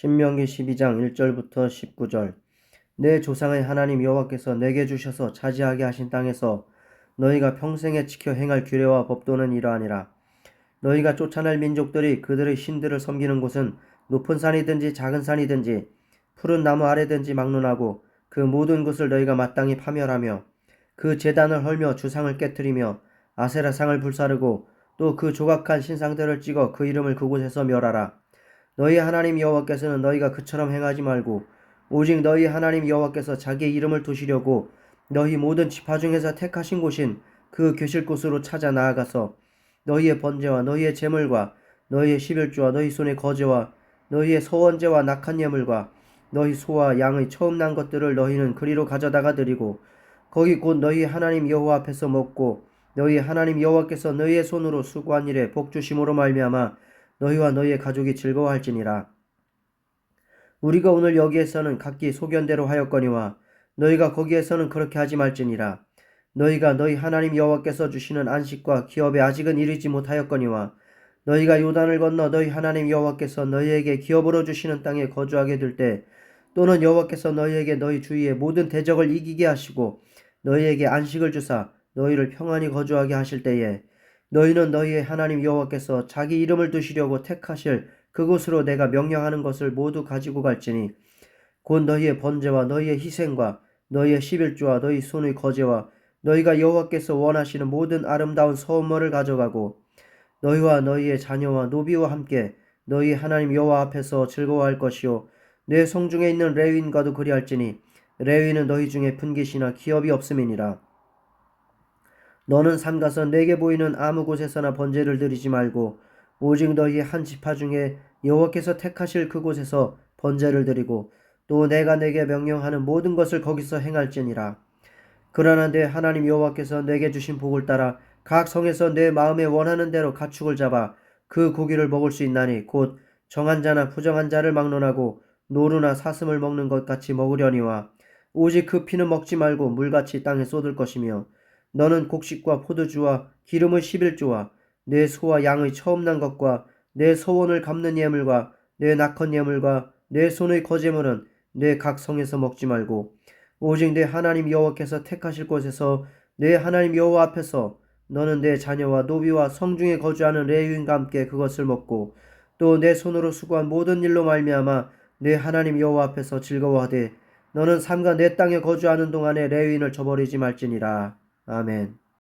신명기 12장 1절부터 19절 내 조상의 하나님 여호와께서 내게 주셔서 차지하게 하신 땅에서 너희가 평생에 지켜 행할 규례와 법도는 이러하니라 너희가 쫓아낼 민족들이 그들의 신들을 섬기는 곳은 높은 산이든지 작은 산이든지 푸른 나무 아래든지 막론하고 그 모든 것을 너희가 마땅히 파멸하며 그 제단을 헐며 주상을 깨뜨리며 아세라상을 불사르고 또 그 조각한 신상들을 찍어 그 이름을 그곳에서 멸하라. 너희 하나님 여호와께서는 너희가 그처럼 행하지 말고 오직 너희 하나님 여호와께서 자기의 이름을 두시려고 너희 모든 지파 중에서 택하신 곳인 그 계실 곳으로 찾아 나아가서 너희의 번제와 너희의 제물과 너희의 십일주와 너희 손의 거제와 너희의 소원제와 낙한 예물과 너희 소와 양의 처음 난 것들을 너희는 그리로 가져다가 드리고 거기 곧 너희 하나님 여호와 앞에서 먹고 너희 하나님 여호와께서 너희의 손으로 수고한 일에 복 주심으로 말미암아 너희와 너희의 가족이 즐거워할지니라. 우리가 오늘 여기에서는 각기 소견대로 하였거니와 너희가 거기에서는 그렇게 하지 말지니라. 너희가 너희 하나님 여호와께서 주시는 안식과 기업에 아직은 이르지 못하였거니와 너희가 요단을 건너 너희 하나님 여호와께서 너희에게 기업으로 주시는 땅에 거주하게 될 때 또는 여호와께서 너희에게 너희 주위의 모든 대적을 이기게 하시고 너희에게 안식을 주사 너희를 평안히 거주하게 하실 때에 너희는 너희의 하나님 여호와께서 자기 이름을 두시려고 택하실 그곳으로 내가 명령하는 것을 모두 가지고 갈지니 곧 너희의 번제와 너희의 희생과 너희의 십일주와 너희 손의 거제와 너희가 여호와께서 원하시는 모든 아름다운 소원물을 가져가고 너희와 너희의 자녀와 노비와 함께 너희 하나님 여호와 앞에서 즐거워할 것이요 내 성중에 있는 레위인과도 그리할지니 레위는 너희 중에 분깃이나 기업이 없음이니라 너는 삼가서 내게 보이는 아무 곳에서나 번제를 드리지 말고 오직 너희 한 지파 중에 여호와께서 택하실 그곳에서 번제를 드리고 또 내가 내게 명령하는 모든 것을 거기서 행할지니라. 그러나 내 하나님 여호와께서 내게 주신 복을 따라 각 성에서 내 마음에 원하는 대로 가축을 잡아 그 고기를 먹을 수 있나니 곧 정한 자나 부정한 자를 막론하고 노루나 사슴을 먹는 것 같이 먹으려니와 오직 그 피는 먹지 말고 물같이 땅에 쏟을 것이며 너는 곡식과 포도주와 기름의 십일조와 내 소와 양의 처음 난 것과 내 소원을 갚는 예물과 내 낙헌 예물과 내 손의 거제물은 내 각 성에서 먹지 말고 오직 내 하나님 여호와께서 택하실 곳에서 내 하나님 여호와 앞에서 너는 내 자녀와 노비와 성중에 거주하는 레위인과 함께 그것을 먹고 또 내 손으로 수고한 모든 일로 말미암아 내 하나님 여호와 앞에서 즐거워하되 너는 삼가 내 땅에 거주하는 동안에 레위인을 저버리지 말지니라. 아멘.